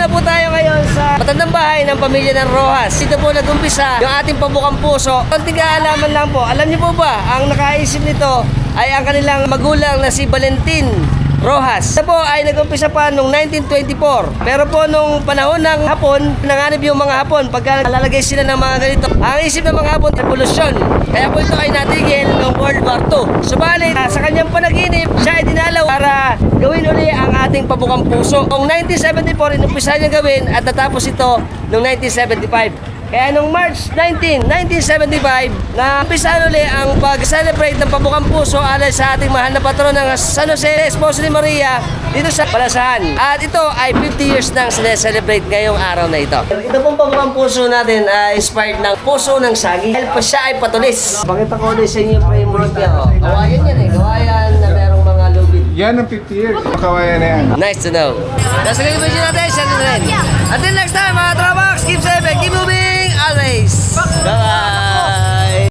na po tayo ngayon sa matandang bahay ng pamilya ng Rojas. Dito po nag-umpisa yung ating pabukang puso. Konting kaalaman lang po. Alam niyo po ba, ang nakaisip nito ay ang kanilang magulang na si Valentin Rojas. Ito po ay nag-umpisa pa noong 1924. Pero po nung panahon ng Hapon, nanganib yung mga Hapon pagka lalagay sila ng mga ganito. Ang isip ng mga Hapon, revolusyon. Kaya po ito ay natigil noong World War II. Subalit, ah, sa kanyang panaginip, siya ay dinalaw para gawin uli ang ating pabukang puso. Noong 1974, inumpisa niya gawin at natapos ito noong 1975. Kaya nung March 19, 1975, na umpisahan uli ang pag-celebrate ng pabukang puso alay sa ating mahal na patron ng San Jose Esposo ni Maria dito sa Palasahan. At ito ay 50 years nang sineselebrate ngayong araw na ito. Ito pong pabukang puso natin ay inspired ng puso ng sagi. Dahil pa siya ay patulis. Pakita ko ulit sa inyo yung framework niya. Oh. Gawayan yan Yan ang 50 years. Makawayan na yan. Nice to know. Nasa kayo nyo rin.